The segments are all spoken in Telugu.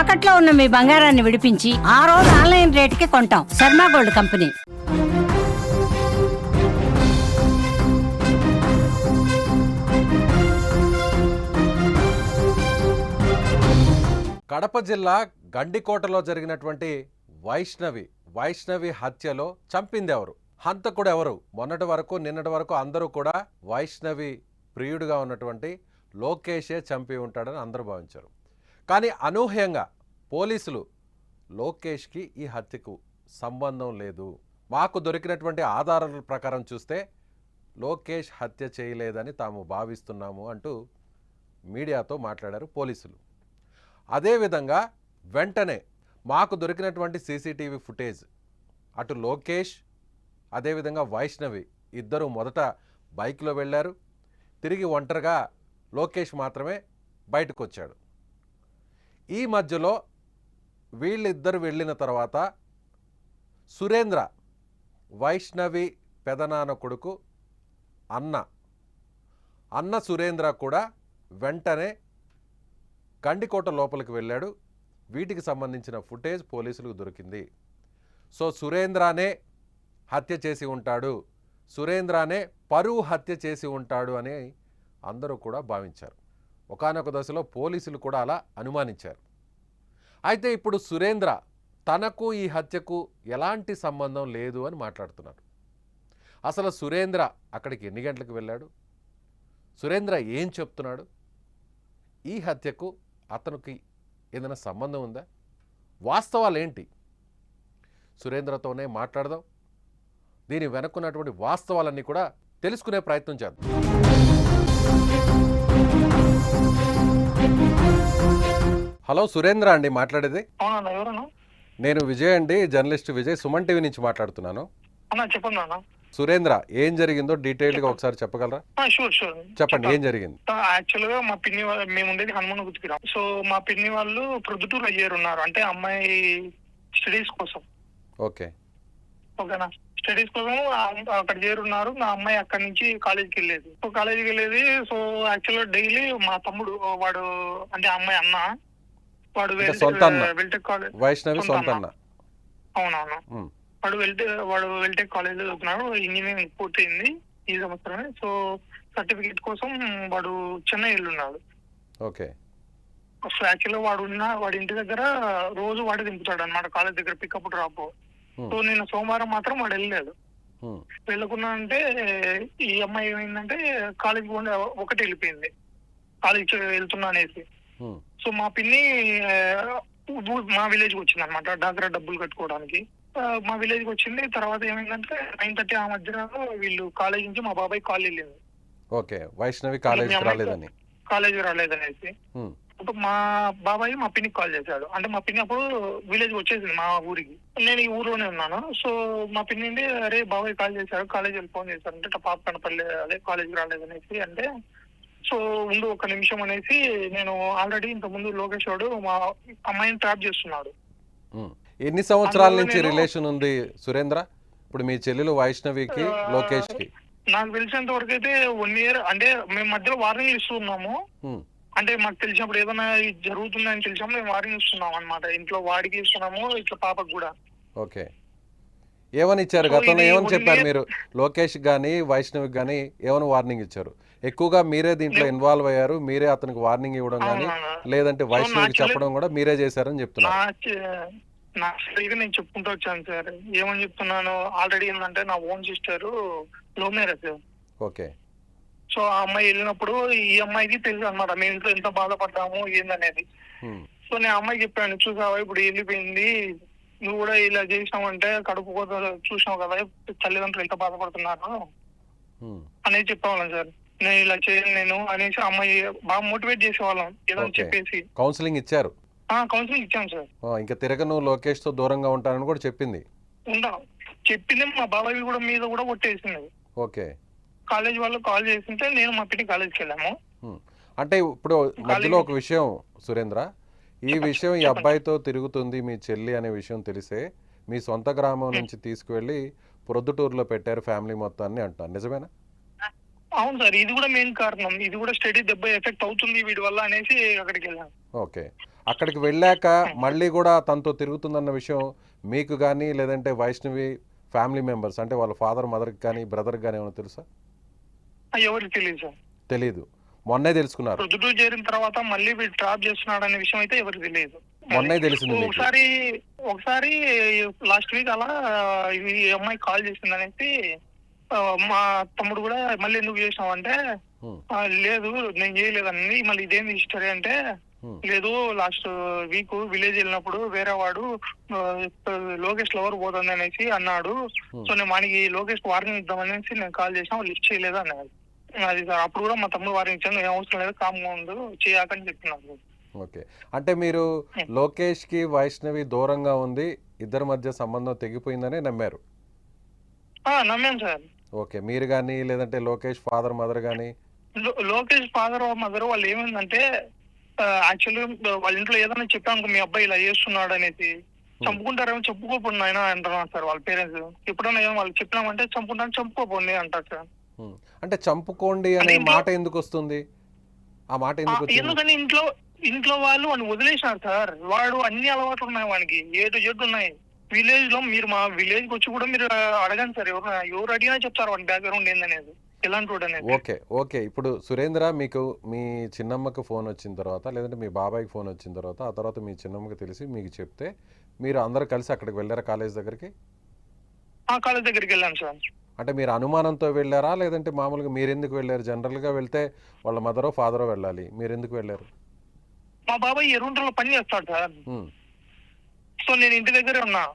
తాకట్లో ఉన్న మీ బంగారాన్ని విడిపించి ఆ రోజు ఆన్లైన్ రేటుకి కొంటాం. Sharma gold company. కడప జిల్లా గండికోటలో జరిగినటువంటి వైష్ణవి వైష్ణవి హత్యలో చంపింది ఎవరు హంతకుడు ఎవరు? మొన్నటి వరకు నిన్నటి వరకు అందరూ కూడా వైష్ణవి ప్రియుడిగా ఉన్నటువంటి లోకేషే చంపి ఉంటాడని అందరూ భావించారు. కానీ అనూహ్యంగా పోలీసులు లోకేష్కి ఈ హత్యకు సంబంధం లేదు. మాకు దొరికినటువంటి ఆధారాల ప్రకారం చూస్తే లోకేష్ హత్య చేయలేదని తాము భావిస్తున్నాము అంటూ మీడియాతో మాట్లాడారు పోలీసులు. అదేవిధంగా వెంటనే మాకు దొరికినటువంటి సీసీటీవీ ఫుటేజ్ అటు లోకేష్ అదేవిధంగా వైష్ణవి ఇద్దరు మొదట బైక్లో వెళ్ళారు. తిరిగి ఒంటరిగా లోకేష్ మాత్రమే బయటకు వచ్చాడు ఈ మధ్యలో వీళ్ళిద్దరు వెళ్ళిన తర్వాత సురేంద్ర వైష్ణవి పెదనాన్న కొడుకు అన్న అన్న సురేంద్ర కూడా వెంటనే గండికోట లోపలికి వెళ్ళాడు. వీటికి సంబంధించిన ఫుటేజ్ పోలీసులకు దొరికింది. సో సురేంద్రనే హత్య చేసి ఉంటాడు. సురేంద్రనే పరువు హత్య చేసి ఉంటాడు అని అందరూ కూడా భావించారు. ఒకానొక దశలో పోలీసులు కూడా అలా అనుమానించారు. అయితే ఇప్పుడు సురేంద్ర తనకు ఈ హత్యకు ఎలాంటి సంబంధం లేదు అని మాట్లాడుతున్నారు. అసలు సురేంద్ర అక్కడికి ఎన్ని గంటలకు వెళ్ళాడు? సురేంద్ర ఏం చెప్తున్నాడు? ఈ హత్యకు అతనికి ఏదైనా సంబంధం ఉందా? వాస్తవాలు ఏంటి? సురేంద్రతోనే మాట్లాడదాం. దీని వెనుకున్నటువంటి వాస్తవాలన్నీ కూడా తెలుసుకునే ప్రయత్నం చేద్దాం. హలో సురేంద్ర అండి మాట్లాడేది? నేను విజయ్ అండి జర్నలిస్ట్ విజయ్ సుమన్ టీవీ నుంచి మాట్లాడుతున్నాను. అన్నా చెప్పండి సురేంద్ర ఏం జరిగిందో డీటెయిల్డ్గా ఒకసారి చెప్పగలరా? షూర్ షూర్ చెప్పండి ఏం జరిగింది? యాక్చువల్గా మా పిన్ని వాళ్ళ మేము ఉండేది హనుమాన్ గుర్తుకురాం సో మా పిన్ని వాళ్ళు ప్రొద్దుటూరు అయ్యారు ఉన్నారు. అంటే అమ్మాయి స్టడీస్ కోసం. ఓకే. ఓకేనా? స్టడీస్ కోసం అక్కడ చేరున్నారు. నా అమ్మాయి అక్కడి నుంచి కాలేజీకి వెళ్ళేది. సో కాలేజీకి వెళ్ళేది. సో యాక్చువల్గా డైలీ మా తమ్ముడు వాడు అంటే అమ్మాయి అన్న వాడు సొంత వైష్ణవి సొంత అన్న. అవునవును. వాడు వెళ్తే వాడు వెల్టెక్ కాలేజ్ చదువుతున్నాడు. ఇంజనీరింగ్ పూర్తయింది ఈ సంవత్సరమే. సో సర్టిఫికేట్ కోసం వాడు చెన్నై వెళ్ళున్నాడు ఓకే. సో యాక్చువల్గా వాడు ఉన్న వాడి ఇంటి దగ్గర రోజు వాడే దింపుతాడు అనమాట కాలేజ్ దగ్గర పికప్ డ్రాప్. సో నిన్న సోమవారం మాత్రం వాడు వెళ్ళలేదు వెళ్ళకుండా అంటే ఈ అమ్మాయి ఏమైందంటే కాలేజ్ ఒకటి వెళ్ళిపోయింది. కాలేజ్ వెళ్తున్నా అనేసి. సో మా పిన్ని మా విలేజ్కి వచ్చింది అనమాట డాక్రా డబ్బులు కట్టుకోవడానికి. మా విలేజ్కి వచ్చింది తర్వాత ఏమైందంటే నైన్ థర్టీ ఆ మధ్యాహ్నం వీళ్ళు కాలేజ్ నుంచి మా బాబాయ్ కాల్ వెళ్ళింది. ఓకే వైష్ణవి అమ్మాయి- రాలేదని. కాలేజ్ రాలేదనేసి ఉమ్, అప్పుడు మా బాబాయ్ మా పిన్నికి కాల్ చేశాడు. అంటే మా పిన్ని అప్పుడు విలేజ్ వచ్చేసింది మా ఊరికి. నేను ఈ ఊర్లోనే ఉన్నాను. సో మా పిన్ని అరే బాబాయ్ కాల్ చేశాడు కాలేజ్ వెళ్ళి ఫోన్ చేశారు అంటే పాప కనపడలే అదే కాలేజ్ రాలేదనేసి అంటే సో ఉండు ఒక నిమిషం అనేసి నేను ఆల్రెడీ ఇంత ముందు లోకేష్ వాడు మా అమ్మాయిని ట్రాప్ చేస్తున్నాడు. ఎన్ని సంవత్సరాల నుంచి రిలేషన్ ఉంది సురేంద్ర? ఇప్పుడు మీ చెల్లెలు వైష్ణవికి లోకేష్కి. నాకు తెలిసినంత వరకు అయితే వన్ ఇయర్ అంటే మేము మధ్యలో వార్నింగ్ ఇస్తున్నాము. అంటే మాకు తెలిసినప్పుడు ఏదైనా జరుగుతుందని తెలిసినప్పుడు మేము వార్నింగ్ ఇస్తున్నాం అనమాట ఇంట్లో వాడికి ఇస్తున్నాము ఇట్లా పాపకు కూడా. ఓకే. ఏమని ఇచ్చారు? గతంలో ఏమని చెప్పారు మీరు? లోకేష్ కానీ వైష్ణవికి కానీ ఏమని వార్నింగ్ ఇచ్చారు? ఎక్కువగా మీరే దీంట్లో ఇన్వాల్వ్ అయ్యారు మీరే అతనికి వార్నింగ్ ఇవ్వడం కానీ. లేదంటే వైష్ణవికి చెప్పడం కూడా మీరే చేశారని చెప్తున్నారు. నా సరిగా నేను చెప్పుకుంటూ వచ్చాను సార్. ఏమని చెప్తున్నాను ఆల్రెడీ ఏంటంటే నా own sister love marriage. Okay. So ఆ అమ్మాయి వెళ్ళినప్పుడు ఈ అమ్మాయికి తెలుసు అనమాట మేము ఇంట్లో ఎంత బాధపడ్డాము ఏందనేది. సో నేను ఆ అమ్మాయికి చెప్పాను చూసావా ఇప్పుడు వెళ్ళిపోయింది నువ్వు కూడా ఇలా చేసినావంటే కడుపు కోత చూసినావు కదా తల్లిదండ్రులు ఎంత బాధపడుతున్నారు. అనేది చెప్పేవాళ్ళం సార్. నేను ఇలా చేయను నేను అనేసి అమ్మాయి బాగా మోటివేట్ చేసేవాళ్ళం. ఏదో Okay. చెప్పేసి. కౌన్సిలింగ్ ఇచ్చారు? కౌన్సిలింగ్ ఇచ్చాం సార్. ఇంకా తిరగను లోకేష్తో దూరంగా ఉంటానని కూడా చెప్పింది? ఉందా చెప్పింది మా బాబాయ్ కూడా మీద కూడా కొట్టేసింది. ఓకే. కాలేజ్ వాళ్ళు కాల్ చేస్తుంటే నేను మా పిన్ని కాలేజ్కి వెళ్ళాము. అంటే ఇప్పుడు మధ్యలో ఒక విషయం సురేంద్ర. ఈ విషయం ఈ అబ్బాయితో తిరుగుతుంది మీ చెల్లి అనే విషయం తెలిసే మీ సొంత గ్రామం నుంచి తీసుకువెళ్ళి ప్రొద్దుటూరులో పెట్టారు ఫ్యామిలీ మొత్తాన్ని అంటున్నారు నిజమేనా? అవును సార్ ఇది కూడా మెయిన్ కారణం. ఇది కూడా స్టడీ దెబ్బ ఎఫెక్ట్ అవుతుంది వీడి వల్ల అనేసి అక్కడికి వెళ్ళాను ఓకే. అక్కడికి వెళ్ళాక మళ్ళీ కూడా తనతో తిరుగుతుందన్న విషయం మీకు కానీ లేదంటే వైష్ణవి ఫ్యామిలీ మెంబర్స్ అంటే వాళ్ళ ఫాదర్ మదర్కి కానీ బ్రదర్కి కానీ ఏమైనా తెలుసా? ఎవరికి తెలియదు సార్. తెలీదు. మొన్నే తెలుసుకున్నారు. ప్రొద్దుటూరు చేరిన తర్వాత మళ్ళీ వీడు ట్రాప్ చేస్తున్నాడు అనే విషయం అయితే ఎవరికి తెలియదు. మొన్నే తెలిసింది ఒకసారి ఒకసారి లాస్ట్ వీక్ అలా ఈ అమ్మాయి కాల్ చేసింది అనేసి మా తమ్ముడు కూడా మళ్ళీ ఎందుకు చేసినావు అంటే హ్మ్, "ఆ, లేదు నేను చేయలేదండి మళ్ళీ ఇదేంది హిస్టరీ అంటే లేదు లాస్ట్ వీక్ విలేజ్ వెళ్ళినప్పుడు వేరే వాడు లోకేష్ లవర్ పోతుంది అనేసి అన్నాడు. సో నేను వానికి లోకేష్ వార్నింగ్ ఇద్దాం అనేసి నేను కాల్ చేసిన లిఫ్ట్ చేయలేదు అన్నాడు. అది సార్ అప్పుడు కూడా మా తమ్ముడు వార్నింగ్ ఇచ్చాను ఏం అవసరం లేదు కామ్గా ఉండు చేయకని చెప్పినాను ఓకే. అంటే మీరు లోకేష్కి వైష్ణవి దూరంగా ఉంది ఇద్దరి మధ్య సంబంధం తెగిపోయిందనే నమ్మారు? ఆ, నమ్మాను సార్. ఓకే. మీరు కానీ లేదంటే లోకేష్ ఫాదర్ మదర్ కానీ లోకేష్ ఫాదర్ మదర్ వాళ్ళు ఏమైందంటే యాక్చువల్లీ వాళ్ళ ఇంట్లో ఏదైనా చెప్పాను మీ అబ్బాయి ఇలా చేస్తున్నాడు అనేసి. చంపుకుంటారేమో చెప్పుకోపోండి ఆయన అంటున్నారు సార్ వాళ్ళ పేరెంట్స్. ఎప్పుడైనా ఏమో వాళ్ళు చెప్పినామంటే చంపుకుంటాను చంపుకోపోండి అంటారు సార్. హ్మ్. అంటే చంపుకోండి అనే మాట ఎందుకు వస్తుంది? ఆ మాట ఎందుకు ఎందుకని ఇంట్లో ఇంట్లో వాళ్ళు వాడిని వదిలేసినారు సార్. వాడు అన్ని అలవాట్లు ఉన్నాయి వానికి. ఏటు జెడ్ ఉన్నాయి. విలేజ్లో మీరు మా విలేజ్ వచ్చి కూడా మీరు అడగండి సార్. ఎవరు ఎవరు అడిగినా చెప్తారు. వాడి బ్యాక్గ్రౌండ్ ఏందనేది. ఎలాంటి అనేది. Okay okay. ఇప్పుడు సురేంద్ర మీకు మీ చిన్నమ్మకు ఫోన్ వచ్చిన తర్వాత లేదంటే మీ బాబాయ్కి ఫోన్ వచ్చిన తర్వాత ఆ తర్వాత మీ చిన్నమ్మకి తెలిసి మీకు చెప్తే మీరు అందరు కలిసి అక్కడికి వెళ్ళారా కాలేజ్ దగ్గరికి? ఆ కాలేజ్ దగ్గరికి వెళ్ళాను సార్. అంటే మీరు అనుమానంతో వెళ్ళారా? లేదంటే మామూలుగా మీరు ఎందుకు వెళ్ళారు? జనరల్గా వెళ్తే వాళ్ళ మదరో ఫాదరో వెళ్ళాలి. మీరు ఎందుకు వెళ్ళారు? మా బాబాయ్ ఎరుంటలో పని చేస్తాడు సార్. సో నేను ఇంటి దగ్గరే ఉన్నా.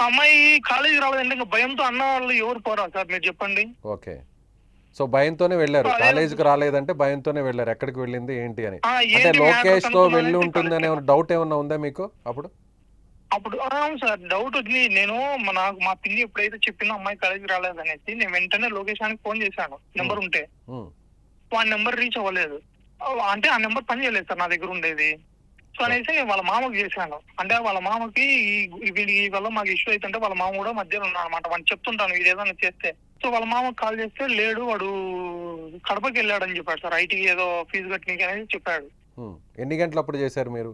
అమ్మాయి కాలేజీ రావాలంటే ఇంకా భయంతో అన్న వాళ్ళు ఎవరు పోరా సార్ మీరు చెప్పండి. ఓకే. సో భయంతోనే వెళ్ళారు. కాలేజీకి రాలేదంటే భయంతోనే వెళ్ళారు. ఎక్కడికి వెళ్ళింది ఏంటి అని? అంటే లోకేష్తో వెళ్ళి ఉంటుందనే కాలేజీ డౌట్ ఏమన్నా ఉందా మీకు అప్పుడు? అప్పుడు అవును సార్. డౌట్ వచ్చింది. నేను మా- నాకు మా పిన్ని ఎప్పుడైతే చెప్పిందో అమ్మాయి కాలేజీకి రాలేదనేసి నేను వెంటనే లొకేషన్ ఫోన్ చేశాను. నెంబర్ ఉంటే. వాడి నెంబర్ రీచ్ అవ్వలేదు. అంటే ఆ నెంబర్ పని చేయలేదు సార్ నా దగ్గర ఉండేది. సో అనేసి వాళ్ళ మామకి చేశాను. అంటే వాళ్ళ మామకి ఈ వీడి వల్ల మాకు ఇష్యూ అవుతుంటే వాళ్ళ మామ కూడా మధ్యలో ఉన్నాడు అనమాట వాడిని చెప్తుంటాను వీడు ఏదైనా చేస్తే. సో వాళ్ళ మామకి కాల్ చేస్తే లేడు వాడు కడపకి వెళ్ళాడని చెప్పాడు సార్. ఐటీకి ఏదో ఫీజు కట్టడానికి అనేది చెప్పాడు. ఎన్ని గంటలు అప్పుడు చేశారు మీరు?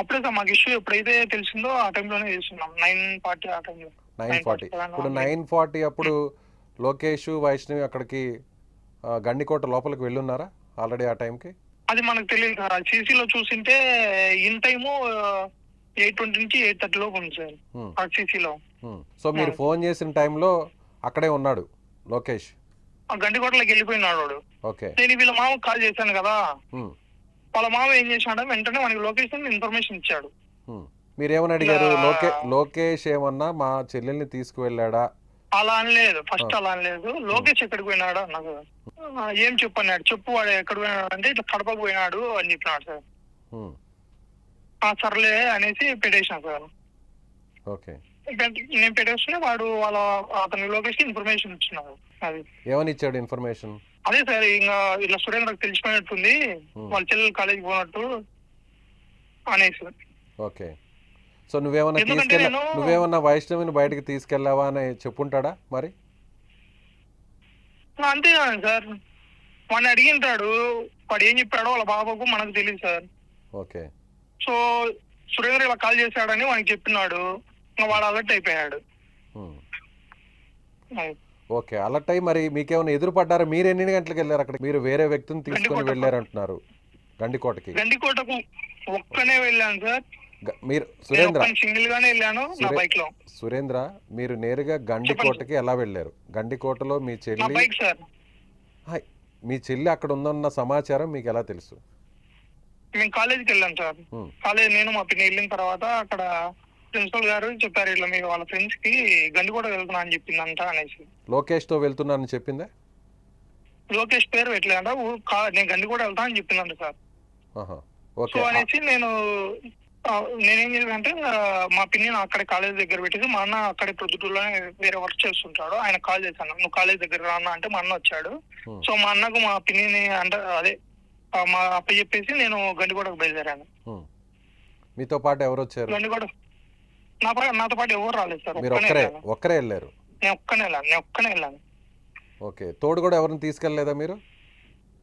అప్పుడే సార్ మాకు ఇష్యూ ఎప్పుడైతే తెలిసిందో ఆ టైంలోనే చేస్తున్నాం. నైన్ ఫార్టీ ఆ టైంలో. Nine forty. 9:47 ఇప్పుడు. నైన్ ఫార్టీ అప్పుడు లోకేష్ వైష్ణవి అక్కడికి గండికోట లోపలికి వెళ్ళున్నారా? ఆల్రెడీ ఆ టైంకి? అది మనకు తెలియదు సార్. అది సీసీలో చూసింటే ఇన్ టైము ఎయిట్ ట్వంటీ నుంచి ఎయిట్ థర్టీ లోపు ఉంది సార్. ఆ సీసీలో. సో మీరు ఫోన్ చేసిన టైంలో అక్కడే ఉన్నాడు లోకేష్? ఆ గండికోటలోకి వెళ్ళిపోయినాడు వాడు. ఓకే. నేను వీళ్ళ మామకు కాల్ చేశాను కదా. వాళ్ళ మామ ఏం చేశాడు వెంటనే మనకి లొకేషన్ ఇన్ఫర్మేషన్ ఇచ్చాడు. మీరేమని అడిగారు? లోకేష్ ఏమన్నా మా చెల్లెల్ని తీసుకువెళ్ళాడా? అలా అనలేదు. ఫస్ట్ అలా అనలేదు. లోకేష్ ఎక్కడికి పోయినాడు అన్నాడు ఆ, ఏం చెప్పన్నాడు చెప్పు వాడు ఎక్కడ పోయినాడు అంటే ఇట్లా కడపకు పోయినాడు అని చెప్పినాడు సార్. హ్మ్, ఆ సర్లే అనేసి పెట్టేసాను సార్. ఓకే. నేను పెట్టేస్తే వాడు వాళ్ళ అతని లొకేషన్ ఇన్ఫర్మేషన్ ఇచ్చినాడు. అది. ఏమని ఇచ్చాడు ఇన్ఫర్మేషన్ అదే సార్ ఇంకా ఇట్లా సురేంద్రకు తెలిసిపోయినట్టుంది. Hmm. వాళ్ళ చెల్లెలు కాలేజీకి పోనట్టు అనేసి. ఓకే. సో నువ్వేమన్నా తీసుకెళ్ళ నేను- నువ్వేమన్నా వైష్ణవిని బయటకు తీసుకెళ్ళావా అని చెప్పుంటాడా మరి? అంతే కదా సార్. వాడిని అడిగింటాడు. వాడు ఏం చెప్పాడో వాళ్ళ బాబాకు మనకు తెలియదు సార్. ఓకే. సో సురేంద్ర ఇలా కాల్ చేశాడని వానికి చెప్పినాడు. వాడు అలర్ట్ అయిపోయాడు. ఓకే అలర్ట్ అయ్యి మరి మీకేమైనా ఎదురుపడ్డారా? మీరు ఎన్ని గంటలకు వెళ్ళారు అక్కడ మీరు వేరే వ్యక్తిని తీసుకొని. వెళ్ళారంటున్నారు. గండికోటకి. గండికోటకు ఒక్కనే వెళ్ళాను సార్. మీరు సురేంద్ర సింగిల్ గానే వెళ్ళాను నా బైక్లో సురేంద్ర మీరు నేరుగా గండికోటకి ఎలా వెళ్ళారు? గండికోటలో మీ చెల్లి బైక్ సార్. హాయ్, మీ చెల్లి అక్కడ ఉందన్న సమాచారం మీకు ఎలా తెలుసు? మేము కాలేజీకి వెళ్ళాం సార్. కాలేజ్ నేను మా పిన్ని వెళ్ళిన తర్వాత అక్కడ ప్రిన్సిపల్ గారు చెప్పారు ఇట్లా మీరు వాళ్ళ ఫ్రెండ్స్కి గండికోట వెళ్తున్నా అని చెప్పిందంట అనేసి. లోకేష్తో వెళ్తున్నానని చెప్పిందా? లోకేష్ పేరు పెట్టలేదంట నేను గండికోట వెళ్తా అని చెప్పిందంట సార్. సో అనేసి నేను నేనేం చేశానంటే మా పిన్ని అక్కడే కాలేజ్ దగ్గర పెట్టేసి మా అన్న అక్కడే ప్రొద్దుటూరులోనే వేరే వర్క్ చేస్తుంటాడు. ఆయన కాల్ చేశాను. నువ్వు కాలేజ్ దగ్గర రానా అంటే మా అన్న వచ్చాడు. సో మా అన్నకు మా పిన్నిని అంటే అదే మా అప్ప చెప్పేసి నేను గండికోటకు బయలుదేరాను. మీతో పాటు ఎవరు వచ్చారు? గండికోట నా పా- నాతో పాటు ఎవరు రాలేదు సార్. మీరు ఒక్కరే ఒక్కరే వెళ్ళారు? నేను ఒక్కనే వెళ్ళాను నేను ఒక్కనే వెళ్ళాను. ఓకే. తోడు కూడా ఎవరిని తీసుకెళ్ళలేదా మీరు?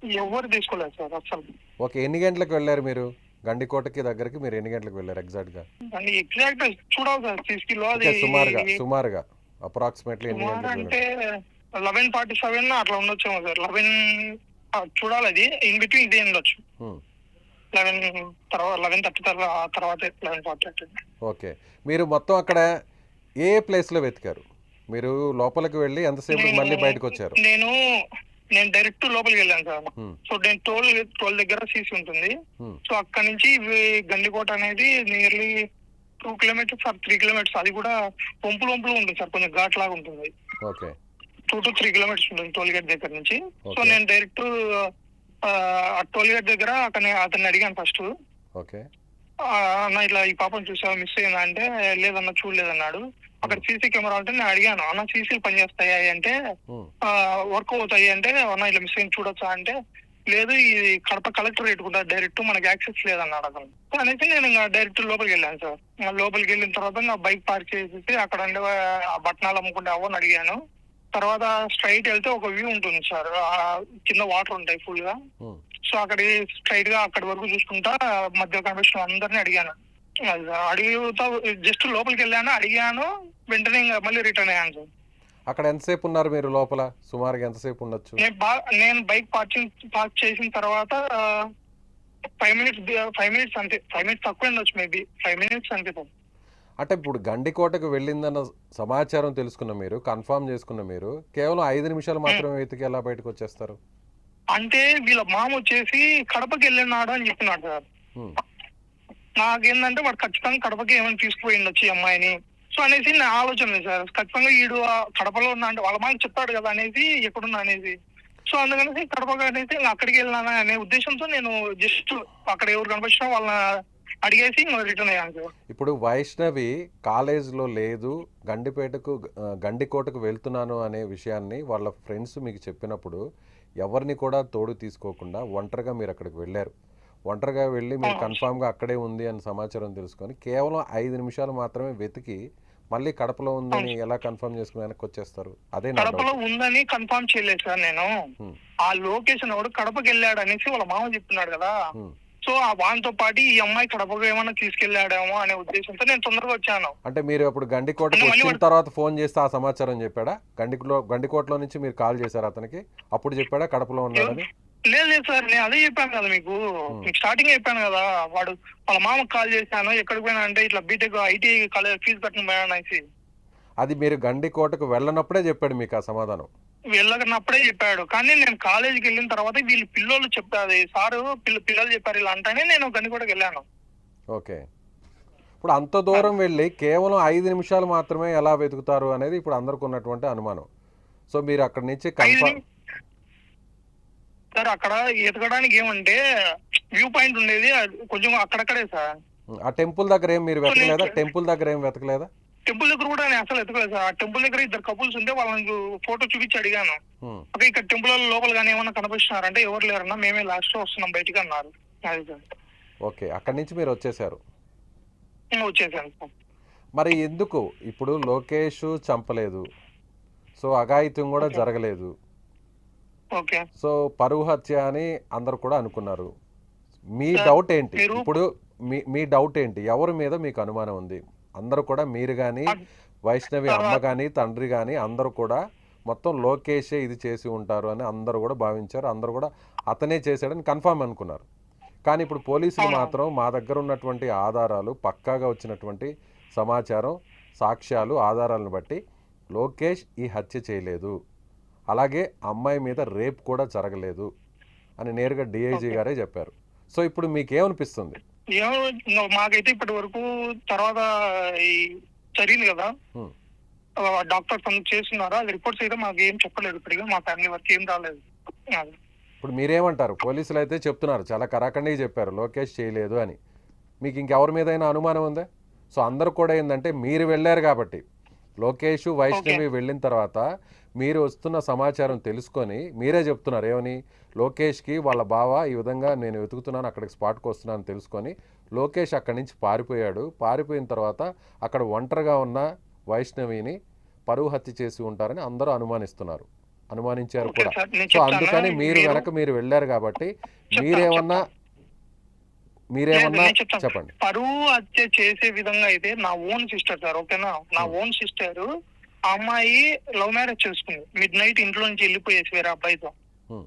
ఎవరు తీసుకోలేదు సార్ అసలు ఓకే. ఎన్ని గంటలకు వెళ్ళారు మీరు? గండికోటకి దగ్గరికి మీరు ఎన్ని గంటలకు వెళ్ళారు ఎగ్జాక్ట్ చూడాలి సార్ సిసిలో అది సుమారుగా సుమారుగా అప్రాక్సిమేట్లీ ఎన్ని గంటలకు అంటే లెవెన్ ఫార్టీ సెవెన్ అట్లా ఉండొచ్చేమో సార్ లెవెన్ చూడాలి అది ఇన్ బిట్వీన్ ఇది ఉండొచ్చు. లెవెన్ తర్వాత లెవెన్ థర్టీ తర్వాత తర్వాత లెవెన్ ఫార్టీ ఓకే మీరు మొత్తం అక్కడ ఏ ప్లేస్లో వెతికారు? మీరు లోపలికి వెళ్ళి ఎంతసేపు మళ్ళీ బయటకు వచ్చారు నేను నేను డైరెక్ట్ లోపలికి వెళ్ళాను సార్. సో నేను టోల్ టోల్ దగ్గర సీసీ ఉంటుంది. సో అక్కడ నుంచి ఇవి గండికోట అనేది nearly two kilometres or three kilometres అది కూడా వంపులు వంపులు ఉంటుంది సార్. కొంచెం ఘాట్ లాగా ఉంటుంది టూ టు త్రీ కిలోమీటర్స్ ఉంటుంది టోల్ గేట్ దగ్గర నుంచి. సో. నేను డైరెక్ట్ ఆ టోల్ గేట్ దగ్గర అతన్ని అతన్ని అడిగాను ఫస్ట్ అన్న ఇట్లా ఈ పాపను చూసావా? మిస్ అయిందా? అంటే లేదన్న చూడలేదన్నాడు. అక్కడ సీసీ కెమెరా ఉంటే నేను అడిగాను అన్న సీసీలు పనిచేస్తాయా అంటే. వర్క్ అవుతాయి. అంటే అన్న ఇట్లా మిస్ అయింది చూడొచ్చా? అంటే లేదు ఇది కడప కలెక్టరేట్ కూడా డైరెక్ట్ మనకి యాక్సెస్ లేదన్నాడు అతను సో అనేసి నేను ఇంకా డైరెక్ట్ లోపలికి వెళ్ళాను సార్. లోపలికి వెళ్ళిన తర్వాత నా బైక్ పార్క్ చేసేసి అక్కడ ఉండే ఆ బట్టనాలు అమ్ముకుంటే అవని అడిగాను. తర్వాత స్ట్రైట్ వెళ్తే ఒక వ్యూ ఉంటుంది సార్. కింద వాటర్ ఉంటాయి ఫుల్గా. సో అక్కడ స్ట్రైట్గా అక్కడి వరకు చూసుకుంటా మధ్య కనిపించిన అందరినీ అడిగాను. అడిగుతా జస్ట్ లోపలికి వెళ్ళాను అడిగాను వెంటనే ఇంకా మళ్ళీ రిటర్న్ అయ్యాను సార్. అక్కడ ఎంతసేపు ఉన్నారు మీరు లోపల? సుమారుగా ఎంతసేపు ఉండొచ్చు? నేను బా నేను బైక్ పార్కింగ్ పార్క్ చేసిన తర్వాత ఫైవ్ మినిట్స్ ఫైవ్ మినిట్స్ అంతే ఫైవ్ మినిట్స్ తక్కువ ఉండొచ్చు మేబీ. ఫైవ్ మినిట్స్ అంతే సార్. అంటే ఇప్పుడు గండికోటకు వెళ్ళిందన్న సమాచారం తెలుసుకున్న మీరు కన్ఫర్మ్ చేసుకున్న మీరు కేవలం ఐదు నిమిషాలు మాత్రమే వెతికి ఎలా బయటకు వచ్చేస్తారు? అంటే వీళ్ళ మామ వచ్చేసి కడపకి వెళ్ళినాడు అని చెప్పినాడు సార్. హ్మ్. నాకేందంటే వాడు ఖచ్చితంగా కడపకి ఏమైనా తీసుకుపోయి ఉండొచ్చు ఈ అమ్మాయిని. సో అనేసి నా ఆలోచన సార్. ఖచ్చితంగా ఈడు కడపలో ఉన్నా అంటే వాళ్ళ మాకు చెప్తాడు కదా అనేసి ఎక్కడున్నా అనేసి. సో అందుకనేసి కడపకి అనేసి నేను అక్కడికి వెళ్ళానా అనే ఉద్దేశంతో నేను జస్ట్ అక్కడ ఎవరు కనిపించినా వాళ్ళని అడిగేసి రిటర్న్ అయ్యాను సార్. ఇప్పుడు వైష్ణవి కాలేజ్లో లేదు గండిపేటకు గండికోటకు వెళ్తున్నాను అనే విషయాన్ని వాళ్ళ ఫ్రెండ్స్ మీకు చెప్పినప్పుడు ఎవరిని కూడా తోడు తీసుకోకుండా ఒంటరిగా మీరు అక్కడికి వెళ్ళారు. ఒంటరిగా వెళ్ళి మీరు. కన్ఫామ్గా అక్కడే ఉంది అని సమాచారం తెలుసుకొని కేవలం ఐదు నిమిషాలు మాత్రమే వెతికి మళ్ళీ కడపలో ఉందని ఎలా కన్ఫర్మ్ చేసుకుని వెనక్కి వచ్చేస్తారు? అదే కడపలో ఉందని కన్ఫర్మ్ చేయలేదు సార్ నేను. హ్మ్. ఆ లొకేషన్ ఎవడు కడపకి వెళ్ళాడు అనేసి వాళ్ళ మామ చెప్తున్నాడు కదా. హ్మ్. సో ఆ వానితో పాటు ఈ అమ్మాయి కడపకు ఏమైనా తీసుకెళ్ళాడేమో అనే ఉద్దేశంతో నేను తొందరగా వచ్చాను. అంటే మీరు అప్పుడు వచ్చిన వాడు- తర్వాత ఫోన్ చేస్తే ఆ సమాచారం చెప్పాడా? గండికోలో గండికోటలో నుంచి మీరు కాల్ చేశారు అతనికి? అప్పుడు చెప్పాడా కడపలో ఉన్నాడని? లేదు లేదు సార్ నేను అదే చెప్పాను కదా మీకు. మీకు స్టార్టింగ్ చెప్పాను కదా వాడు వాళ్ళ మామకు కాల్ చేశాను ఎక్కడికి పోయినా అంటే ఇట్లా బీటెక్ ఐటీ కాలేజ్ ఫీజు కట్టిన పోయాను అనేసి. అది మీరు గండికోటకు వెళ్ళనప్పుడే చెప్పాడు మీకు ఆ సమాధానం. వెళ్ళకనప్పుడే చెప్పాడు. కానీ నేను కాలేజీకి వెళ్ళిన తర్వాత వీళ్ళు పిల్లలు చెప్పారు. సారు పిల్ల పిల్లలు చెప్పారు ఇలా అంటేనే నేను గండికోటకి వెళ్ళాను. ఓకే. ఇప్పుడు అంత దూరం వెళ్ళి కేవలం ఐదు నిమిషాలు మాత్రమే ఎలా వెతుకుతారు అనేది ఇప్పుడు అందరికి ఉన్నటువంటి అనుమానం. సో మీరు అక్కడి నుంచి కన్ఫర్మ్ సార్ అక్కడ ఎతకడానికి ఏమంటే వ్యూ పాయింట్ ఉండేది కొంచెం అక్కడక్కడే సార్. ఆ టెంపుల్ దగ్గర ఏం మీరు వెతకలేదా? టెంపుల్ దగ్గర ఏం వెతకలేదా? టెంపుల్ దగ్గర కూడా నేను అసలు ఎతకలేదు సార్. ఆ టెంపుల్ దగ్గర ఇద్దరు కపుల్స్ ఉంటే వాళ్ళని ఫోటో చూపించి అడిగాను. ఓకే ఇక్కడ టెంపుల్ లోపల కానీ ఏమన్నా కనిపిస్తున్నారంటే ఎవరు లేరన్నా మేమే లాస్ట్ వస్తున్నాం బయటికి అన్నారు. ఓకే అక్కడి నుంచి మీరు వచ్చేసారు. వచ్చేసాను సార్. మరి ఎందుకు? ఇప్పుడు లోకేష్ చంపలేదు. సో అఘాయిత్యం కూడా జరగలేదు. సో పరువు హత్య అని అందరు కూడా అనుకున్నారు. మీ డౌట్ ఏంటి? ఇప్పుడు మీ మీ డౌట్ ఏంటి? ఎవరి మీద మీకు అనుమానం ఉంది? అందరూ కూడా మీరు కానీ వైష్ణవి అమ్మ కానీ తండ్రి కానీ అందరూ కూడా మొత్తం లోకేషే ఇది చేసి ఉంటారు అని అందరూ కూడా భావించారు. అందరూ కూడా అతనే చేశాడని కన్ఫామ్ అనుకున్నారు. కానీ ఇప్పుడు పోలీసులు. మాత్రం మా దగ్గర ఉన్నటువంటి ఆధారాలు పక్కాగా వచ్చినటువంటి సమాచారం సాక్ష్యాలు ఆధారాలను బట్టి లోకేష్ ఈ హత్య చేయలేదు. అలాగే అమ్మాయి మీద రేప్ కూడా జరగలేదు అని నేరుగా డిఐజీ గారే చెప్పారు. సో ఇప్పుడు మీకేమనిపిస్తుంది? మాకైతే ఇప్పటి వరకు తర్వాత ఈ జరిగింది కదా. డాక్టర్స్ అందరూ చేస్తున్నారు? అది రిపోర్ట్స్ అయితే మాకు ఏం చెప్పలేదు ఇప్పటిగా మా ఫ్యామిలీ వరకు ఏం రాలేదు. ఇప్పుడు మీరేమంటారు? పోలీసులు అయితే చెప్తున్నారు. చాలా కరాఖండిగా చెప్పారు. లోకేష్ చేయలేదు అని. మీకు ఇంకెవరి మీదైనా అనుమానం ఉందా? సో అందరూ కూడా ఏంటంటే మీరు వెళ్ళారు కాబట్టి. లోకేష్ వైష్ణవి వెళ్ళిన తర్వాత మీరు వస్తున్న సమాచారం తెలుసుకొని మీరే చెప్తున్నారు ఏమని? లోకేష్కి వాళ్ళ బావ ఈ విధంగా నేను వెతుకుతున్నాను అక్కడికి స్పాట్కి వస్తున్నాను తెలుసుకొని లోకేష్ అక్కడి నుంచి పారిపోయాడు. పారిపోయిన తర్వాత అక్కడ ఒంటరిగా ఉన్న వైష్ణవిని పరువు హత్య చేసి ఉంటారని అందరూ అనుమానిస్తున్నారు. అనుమానించారు కూడా. సో. అందుకని మీరు వెనక మీరు వెళ్ళారు కాబట్టి మీరేమన్నా మీరేమన్నా. చెప్పండి. పరువు హత్య చేసే విధంగా అయితే నా ఓన్ సిస్టర్ సార్ ఓకేనా? నా ఓన్ సిస్టర్ ఆ అమ్మాయి లవ్ మ్యారేజ్ చేసుకుంది. మిడ్ నైట్ ఇంట్లో నుంచి వెళ్ళిపోయేసి వేరే అబ్బాయితో. ఉమ్,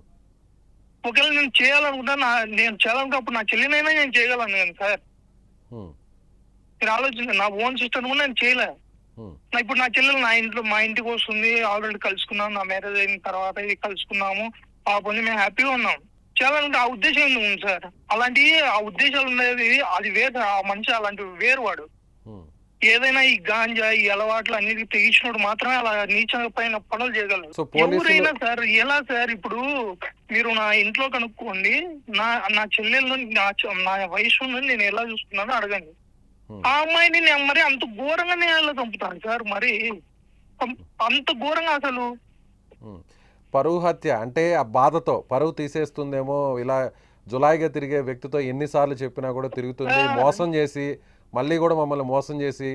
ఒకవేళ నేను చేయాలనుకుంటా నా నేను చేయాలనుకుంటే అప్పుడు నా చెల్లినైనా నేను చేయగలను నేను సార్. ఉమ్, మీరు ఆలోచించండి నా ఓన్ సిస్టర్ కూడా నేను చేయలే. ఉమ్, నా ఇప్పుడు నా చెల్లెలు నా ఇంట్లో మా ఇంటికి వస్తుంది ఆల్రెడీ కలుసుకున్నాం నా మ్యారేజ్ అయిన తర్వాత కలుసుకున్నాము పాప ఉంది మేము హ్యాపీగా ఉన్నాం. చేయాలంటే ఆ ఉద్దేశం ఉంది సార్ అలాంటి ఆ ఉద్దేశాలు ఉండేది అది వేరు ఆ మనిషి అలాంటి వేరు వాడు. ఏదైనా ఈ గాంజా ఈ అలవాట్లు అన్నిటి తెగించినోడు మాత్రమే అలా నీచ పైన పనులు చేయగలరు ఎవరైనా సార్ ఎలా సార్ ఇప్పుడు మీరు నా ఇంట్లో కనుక్కోండి నా నా చెల్లెలను నా నా వయసు నుండి నేను ఎలా చూసుకున్నానో అడగండి. ఆ అమ్మాయిని నేను మరి అంత ఘోరంగా నేను ఎలా చంపుతాను సార్ మరి అంత ఘోరంగా అసలు. పరువు హత్య అంటే ఆ బాధతో పరువు తీసేస్తుందేమో ఇలా జులాయిగా తిరిగే వ్యక్తితో ఎన్నిసార్లు చెప్పినా కూడా తిరుగుతుంది. మోసం చేసి మళ్ళీ కూడా మమ్మల్ని మోసం చేసి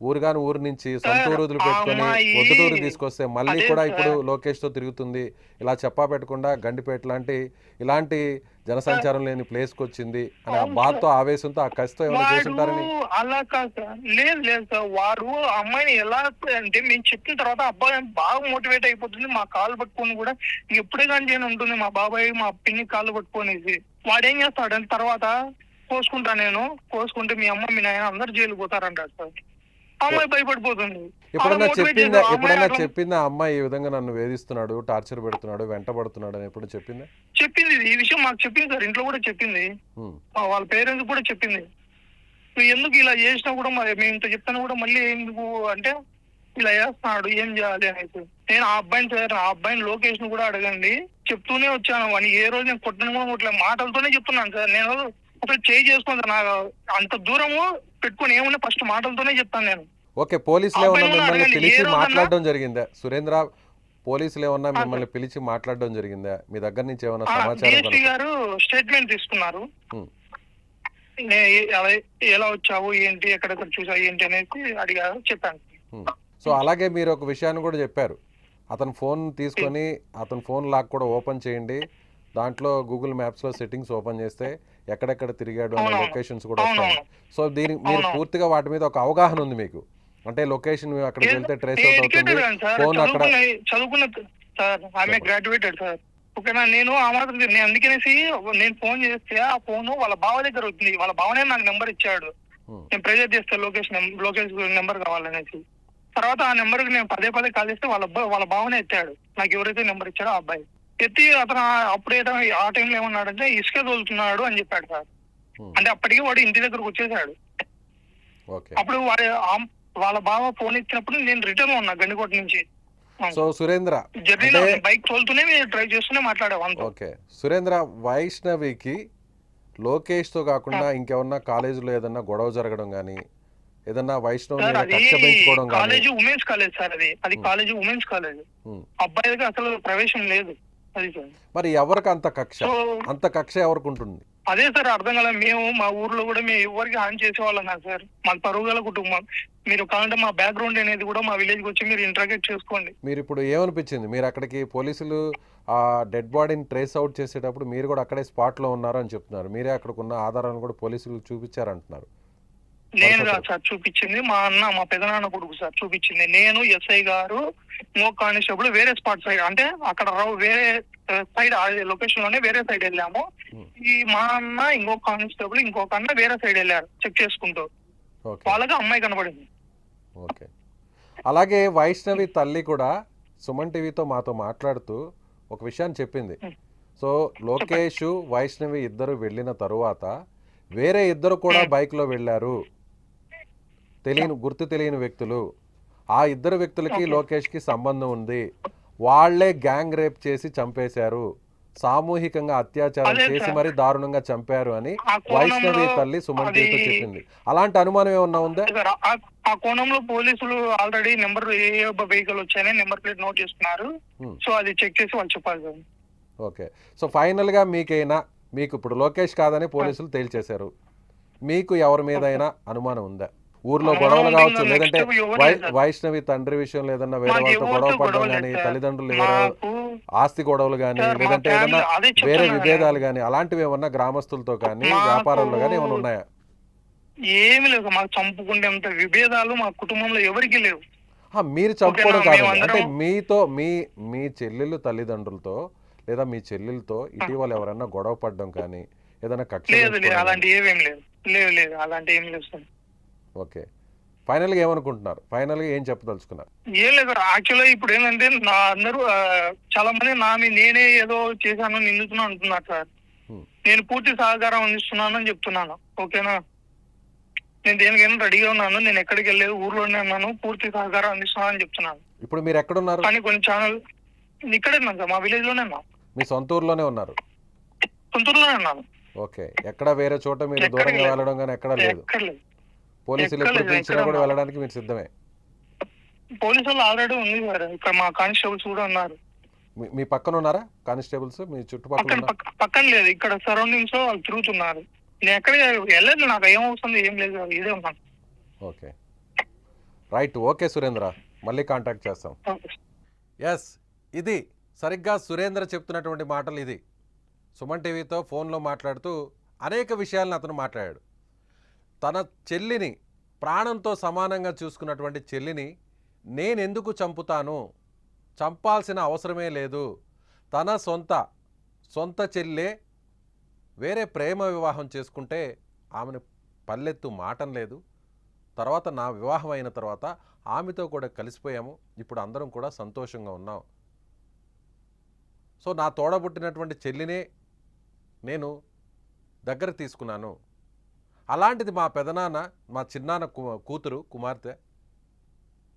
ఊరుగాని ఊరు నుంచి సొంత ఆ అమ్మాయి- ఒద్దుటూరు తీసుకొస్తే మళ్ళీ కూడా. ఇప్పుడు లోకేష్తో తిరుగుతుంది ఇలా చెప్పా పెట్టకుండా గండిపేట లాంటి ఇలాంటి జనసంచారం లేని ప్లేస్కి వచ్చింది అని ఆ బాధతో ఆవేశంతో ఆ కసితో ఏమైనా చేస్తుంటారని అలా కాదు సార్. లేదు లేదు సార్. ఆ అమ్మాయిని ఎలా అంటే మేము చెప్పిన తర్వాత అబ్బాయి బాగా మోటివేట్ అయిపోతుంది. మా కాళ్ళు పట్టుకొని కూడా ఎప్పుడే కానీ ఉంటుంది మా బాబాయ్ మా పిన్ని కాళ్ళు పట్టుకొనేసి. వాడేం చేస్తాడు? తర్వాత కోసుకుంటా నేను. కోసుకుంటే మీ అమ్మ మీ నాయన అందరు జైలు పోతారంటాడు సార్. అమ్మాయి భయపడిపోతుంది. ఎప్పుడన్నా చెప్పిందా? ఎప్పుడన్నా చెప్పిందా? అమ్మాయి ఈ విధంగా నన్ను వేధిస్తున్నాడు టార్చర్ పెడుతున్నాడు వెంటబడుతున్నాడు అని ఎప్పుడు చెప్పిందా? చెప్పింది ఈ విషయం మాకు చెప్పింది సార్. ఇంట్లో కూడా చెప్పింది. వాళ్ళ పేరెంట్స్ కూడా చెప్పింది. నువ్వు ఎందుకు ఇలా చేసినా కూడా మరి మేము ఇంత చెప్తాను కూడా మళ్ళీ ఎందుకు అంటే ఇలా చేస్తున్నాడు ఏం చేయాలి అనేసి. నేను ఆ అబ్బాయిని సార్ ఆ అబ్బాయిని లొకేషన్ కూడా అడగండి. చెప్తూనే వచ్చాను. వాడిని ఏ రోజు నేను కొట్టను కూడా కొట్టలే మాటలతోనే చెప్తున్నాను సార్. నేను అసలు చేయి చేసుకుంటాను నాకు అంత దూరము పెట్టుకుని ఏమున్నా ఫస్ట్ మాటలతోనే చెప్తాను నేను. ఓకే పోలీసులు ఏమన్నా మిమ్మల్ని పిలిచి మాట్లాడడం జరిగిందా? సురేంద్ర పోలీసులు ఏమన్నా మిమ్మల్ని పిలిచి మాట్లాడడం జరిగిందా? మీ దగ్గర నుంచి ఏమన్నా సమాచారం గారు స్టేట్మెంట్ తీసుకున్నారు. ఎలా- వచ్చావు ఏంటి ఎక్కడెక్కడ చూసావు ఏంటి అనేది అడిగారు చెప్పాను. సో అలాగే మీరు ఒక విషయాన్ని కూడా చెప్పారు. అతని ఫోన్ తీసుకొని అతని ఫోన్ లాక్ కూడా ఓపెన్ చేయండి. దాంట్లో గూగుల్ మ్యాప్స్లో సెట్టింగ్స్ ఓపెన్ చేస్తే ఎక్కడెక్కడ తిరిగాడు అనే. లొకేషన్స్ కూడా వస్తాయి. సో దీని మీరు. పూర్తిగా వాటి మీద ఒక అవగాహన ఉంది మీకు. అంటే లొకేషన్ అక్కడికి వెళ్తే ట్రేస్ అవుట్ అవుతుంది ఫోన్ అక్కడ చదువుకున్న సార్ ఆమె. Graduated sir. ఓకేనా నేను ఆ మాత్రం నేను అందుకనేసి నేను ఫోన్ చేస్తే ఆ ఫోన్ వాళ్ళ బావ దగ్గర వచ్చింది వాళ్ళ బావనే నాకు నెంబర్ ఇచ్చాడు. ఉమ్, నేను ప్రెజర్ చేస్తే లొకేషన్ లొకేషన్ నెంబర్ కావాలనేసి. తర్వాత ఆ నెంబర్కి నేను పదే పదే కాల్ చేస్తే వాళ్ళ వాళ్ళ బావనే ఎత్తాడు. నాకు ఎవరైతే నెంబర్ ఇచ్చాడో ఆ అబ్బాయి. ఎత్తి అతను ఆ- అప్పుడే ఆ టైంలో ఏమన్నాడంటే ఇసుక తోలుతున్నాడు అని చెప్పాడు సార్. ఉమ్, అంటే అప్పటికి వాడు ఇంటి దగ్గరకు వచ్చేసాడు. అప్పుడు వాడి వాళ్ళ బావ ఫోన్ ఇచ్చినప్పుడు నేను రిటర్న్ ఉన్నా గండికోట నుంచి. సో సురేంద్ర జర్నీలో బైక్ తోలుతూనే డ్రైవ్ చేస్తూనే మాట్లాడే వాళ్ళతో ఓకే. సురేంద్ర వైష్ణవికి లోకేష్తో కాకుండా ఇంకెవరన్నా కాలేజీలో ఏదన్నా గొడవ జరగడం కానీ ఏదన్నా Vaishnavi college women's college sir అది. అది కాలేజ్ ఉమెన్స్ కాలేజ్. ఉమ్. అబ్బాయిలకి అసలు ప్రవేశం లేదు. మరి ఎవరికి అంత కక్ష? అంత కక్ష ఎవరికి ఉంటుంది? అదే సార్ అర్థం కాలే. మేము మా ఊర్లో కూడా మేము ఎవరికి హాని చేసేవాళ్ళం కాదు సార్. మాది పరువు గల కుటుంబం. మీరు కావాలంటే మా బ్యాక్గ్రౌండ్ అనేది కూడా మా విలేజ్ వచ్చి మీరు ఇంటర్గేట్ చేసుకోండి. మీరు ఇప్పుడు ఏమనిపించింది? మీరు అక్కడికి పోలీసులు ఆ డెడ్ బాడీని ట్రేస్ అవుట్ చేసేటప్పుడు మీరు కూడా అక్కడే స్పాట్లో ఉన్నారు అని చెప్తున్నారు. మీరే అక్కడికి ఉన్న ఆధారాలను కూడా పోలీసులు చూపించారంటున్నారు. నేను సార్ చూపించింది. మా అన్న మా పెదనాన్న కొడుకు సార్ చూపించింది. నేను ఎస్ఐ గారు ఇంకో కానిస్టేబుల్ వేరే స్పాట్ సైడ్. అంటే అక్కడ వేరే సైడ్ లొకేషన్లోనే వేరే సైడ్ వెళ్ళాము. ఈ మా అన్న ఇంకో కానిస్టేబుల్ ఇంకొక అన్న వేరే సైడ్ వెళ్ళారు చెక్ చేసుకుంటూ. వాళ్ళకి అమ్మాయి కనబడింది. ఓకే. అలాగే వైష్ణవి తల్లి కూడా సుమన్ టీవీతో మాతో మాట్లాడుతూ ఒక విషయాన్ని చెప్పింది. సో లోకేష్ వైష్ణవి ఇద్దరు వెళ్ళిన తరువాత వేరే ఇద్దరు కూడా బైక్లో వెళ్ళారు. తెలియని గుర్తు తెలియని వ్యక్తులు. ఆ ఇద్దరు వ్యక్తులకి. లోకేష్కి సంబంధం ఉంది. వాళ్ళే గ్యాంగ్ రేప్ చేసి చంపేశారు. సామూహికంగా అత్యాచారం చేసి. మరి దారుణంగా చంపారు అని వైష్ణవి తల్లి సుమన్ చెప్పింది అలాంటి అనుమానం ఏమన్నా ఉందా? ఆ- కోణంలో పోలీసులు ఆల్రెడీ నెంబర్ ఏ వెహికల్ వచ్చాయని నెంబర్ ప్లేట్ నోట్ చేసుకున్నారు Hmm. సో అది చెక్ చేసి వాళ్ళు చెప్పాలి ఓకే. సో ఫైనల్గా మీకైనా మీకు ఇప్పుడు లోకేష్ కాదని పోలీసులు తేల్చేశారు. మీకు ఎవరి మీదైనా అనుమానం ఉందా? ఊర్లో గొడవలు కావచ్చు లేదంటే. వైష్ణవి తండ్రి విషయంలో ఏదన్నా వేరే వాళ్ళతో గొడవ పడడం కానీ. తల్లిదండ్రులు ఆస్తి గొడవలు కానీ లేదంటే ఏదన్నా వేరే విభేదాలు కానీ అలాంటివి ఏమన్నా గ్రామస్తులతో కానీ వ్యాపారాల్లో కానీ ఏమైనా ఉన్నాయా ఏమి లేదు. మాకు చంపుకుంటేంత విభేదాలు మా కుటుంబంలో ఎవరికి లేవు మీరు చంపుకోవడం? కాదు అంటే మీతో మీ మీ చెల్లెళ్ళు తల్లిదండ్రులతో లేదా మీ చెల్లెలతో ఇటీవల ఎవరన్నా గొడవ పడడం కానీ ఏదైనా కక్ష లేదు అలాంటి ఏవేం లేదు లేదు లేదు అలాంటి ఏం లేదు సార్ ఓకే. ఫైనల్గా ఏమనుకుంటున్నారు? ఫైనల్గా ఏం చెప్పదలుచుకున్నారు? ఏం లేదు యాక్చువల్గా ఇప్పుడు ఏంటంటే నా అందరూ చాలా మంది నా నేనే ఏదో చేశాను నిందుతున్నా అంటున్నారు సార్. Hmm. నేను పూర్తి సహకారం అందిస్తున్నాను అని చెప్తున్నాను. ఓకేనా? నేను దేనికైనా రెడీగా ఉన్నాను. నేను ఎక్కడికి వెళ్ళలేదు ఊర్లోనే ఉన్నాను. పూర్తి సహకారం అందిస్తున్నాను అని చెప్తున్నాను. ఇప్పుడు మీరు ఎక్కడున్నారు? కానీ కొన్ని ఛానల్ ఇక్కడే ఉన్నాను సార్. మా విలేజ్లోనే ఉన్నాను మీ సొంత ఊర్లోనే ఉన్నారు? సొంతూరులోనే ఉన్నాను. ఓకే. ఎక్కడ వేరే చోట మీరు దూరంగా. వెళ్ళడం కానీ ఎక్కడ లేదు? ఎక్కడ లేదు పోలీసులు ఎక్కడ ఎప్పుడు పిలిచినా కూడా. వెళ్ళడానికి మీరు సిద్ధమే. పోలీసు వాళ్ళు ఆల్రెడీ ఉంది సార్ ఇక్కడ మా కానిస్టేబుల్స్ కూడా ఉన్నారు. మీ- మీ పక్కన ఉన్నారా కానిస్టేబుల్స్? మీ చుట్టుపక్కల పక్కన ఉన్నా? పక్క- పక్కన లేదు. ఇక్కడ సరౌండింగ్స్లో వాళ్ళు తిరుగుతున్నారు. నేను ఎక్కడ వెళ్ళలేదు నాకు ఏం అవసరం ఏం లేదు. సార్ ఇదే ఉన్నాను ఓకే. రైట్. ఓకే సురేంద్ర. మళ్ళీ కాంటాక్ట్ చేస్తాం. ఎస్ ఇది సరిగ్గా సురేంద్ర చెప్తున్నటువంటి మాటలు ఇది. సుమన్ టీవీతో ఫోన్లో మాట్లాడుతూ అనేక విషయాలను అతను మాట్లాడాడు. తన చెల్లిని ప్రాణంతో సమానంగా చూసుకున్నటువంటి చెల్లిని నేనెందుకు చంపుతాను? చంపాల్సిన అవసరమే లేదు. తన సొంత సొంత చెల్లే వేరే ప్రేమ వివాహం చేసుకుంటే ఆమెను పల్లెత్తు మాటం లేదు. తర్వాత నా వివాహం అయిన తర్వాత ఆమెతో కూడా కలిసిపోయాము. ఇప్పుడు అందరం కూడా సంతోషంగా ఉన్నాం. సో నా తోడబుట్టినటువంటి చెల్లినే నేను దగ్గర తీసుకున్నాను. అలాంటిది మా పెదనాన్న మా చిన్నాన్న కు- కూతురు కుమార్తె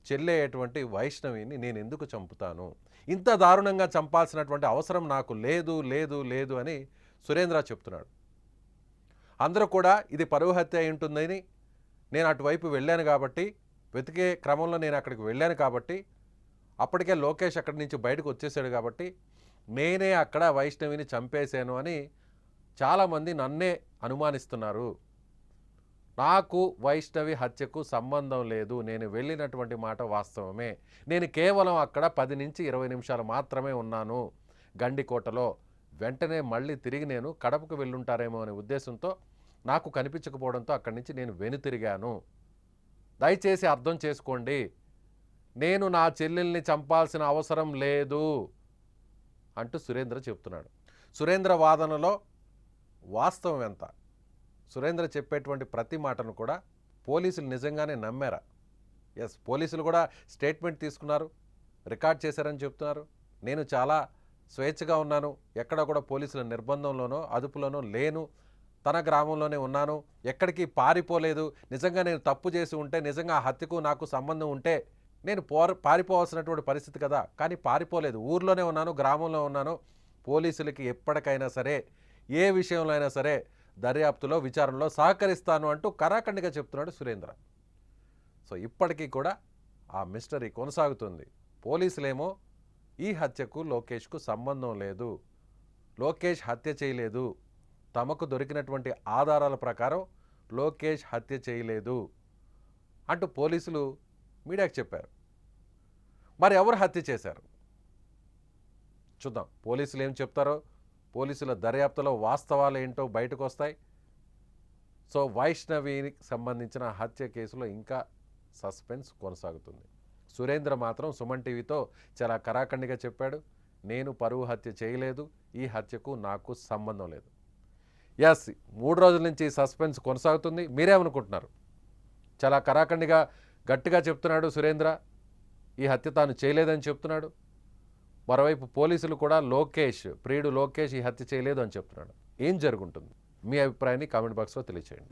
చెల్లెటువంటి వైష్ణవిని నేను ఎందుకు చంపుతాను? ఇంత దారుణంగా చంపాల్సినటువంటి అవసరం నాకు లేదు లేదు లేదు అని సురేంద్ర చెప్తున్నాడు. అందరూ కూడా ఇది పరువు హత్య అయి ఉంటుందని నేను అటువైపు వెళ్ళాను కాబట్టి వెతికే క్రమంలో నేను అక్కడికి వెళ్ళాను కాబట్టి అప్పటికే లోకేష్ అక్కడి నుంచి బయటకు వచ్చేసాడు కాబట్టి నేనే అక్కడ వైష్ణవిని చంపేశాను అని చాలామంది నన్నే అనుమానిస్తున్నారు. నాకు వైష్ణవి హత్యకు సంబంధం లేదు. నేను వెళ్ళినటువంటి మాట వాస్తవమే. నేను కేవలం అక్కడ పది నుంచి ఇరవై నిమిషాలు మాత్రమే ఉన్నాను. గండికోటలో వెంటనే మళ్ళీ తిరిగి నేను కడపకు వెళ్ళుంటారేమో అనే ఉద్దేశంతో నాకు కనిపించకపోవడంతో అక్కడి నుంచి నేను వెనుతిరిగాను దయచేసి అర్థం చేసుకోండి. నేను నా చెల్లెల్ని చంపాల్సిన అవసరం లేదు అంటూ సురేంద్ర చెప్తున్నాడు. సురేంద్ర వాదనలో వాస్తవం ఎంత? సురేంద్ర చెప్పేటువంటి ప్రతి మాటను కూడా పోలీసులు నిజంగానే నమ్మారా? ఎస్ పోలీసులు కూడా స్టేట్మెంట్ తీసుకున్నారు రికార్డ్ చేశారని చెప్తున్నారు. నేను చాలా స్వేచ్ఛగా ఉన్నాను. ఎక్కడ కూడా పోలీసుల నిర్బంధంలోనో అదుపులోనో లేను. తన గ్రామంలోనే ఉన్నాను. ఎక్కడికి పారిపోలేదు. నిజంగా నేను తప్పు చేసి ఉంటే నిజంగా ఆ హత్యకు నాకు సంబంధం ఉంటే నేను పోర పారిపోవాల్సినటువంటి పరిస్థితి కదా. కానీ పారిపోలేదు. ఊర్లోనే ఉన్నాను గ్రామంలో ఉన్నాను. పోలీసులకి ఎప్పటికైనా సరే ఏ విషయంలో అయినా సరే దర్యాప్తులో విచారణలో సహకరిస్తాను అంటూ కరాఖండిగా చెప్తున్నాడు సురేంద్ర. సో ఇప్పటికీ కూడా ఆ మిస్టరీ కొనసాగుతుంది. పోలీసులేమో ఈ హత్యకు లోకేష్కు సంబంధం లేదు. లోకేష్ హత్య చేయలేదు. తమకు దొరికినటువంటి ఆధారాల ప్రకారం లోకేష్ హత్య చేయలేదు అంటూ పోలీసులు మీడియాకు చెప్పారు. మరి ఎవరు హత్య చేశారు? చూద్దాం. పోలీసులు ఏం చెప్తారో? పోలీసుల దర్యాప్తులో వాస్తవాలు ఏంటో బయటకు వస్తాయి సో వైష్ణవికి సంబంధించిన హత్య కేసులో ఇంకా సస్పెన్స్ కొనసాగుతుంది. సురేంద్ర మాత్రం సుమన్ టీవీతో చాలా కరాఖండిగా చెప్పాడు. నేను పరువు హత్య చేయలేదు. ఈ హత్యకు నాకు సంబంధం లేదు. ఎస్ మూడు రోజుల నుంచి సస్పెన్స్ కొనసాగుతుంది. మీరేమనుకుంటున్నారు? చాలా కరాఖండిగా గట్టిగా చెప్తున్నాడు సురేంద్ర. ఈ హత్య తాను చేయలేదని చెప్తున్నాడు. మరోవైపు పోలీసులు కూడా లోకేష్ ప్రియుడు లోకేష్ ఈ హత్య చేయలేదు అని చెప్తున్నాడు. ఏం జరుగుంటుంది? మీ అభిప్రాయాన్ని కామెంట్ బాక్స్లో తెలియచేయండి.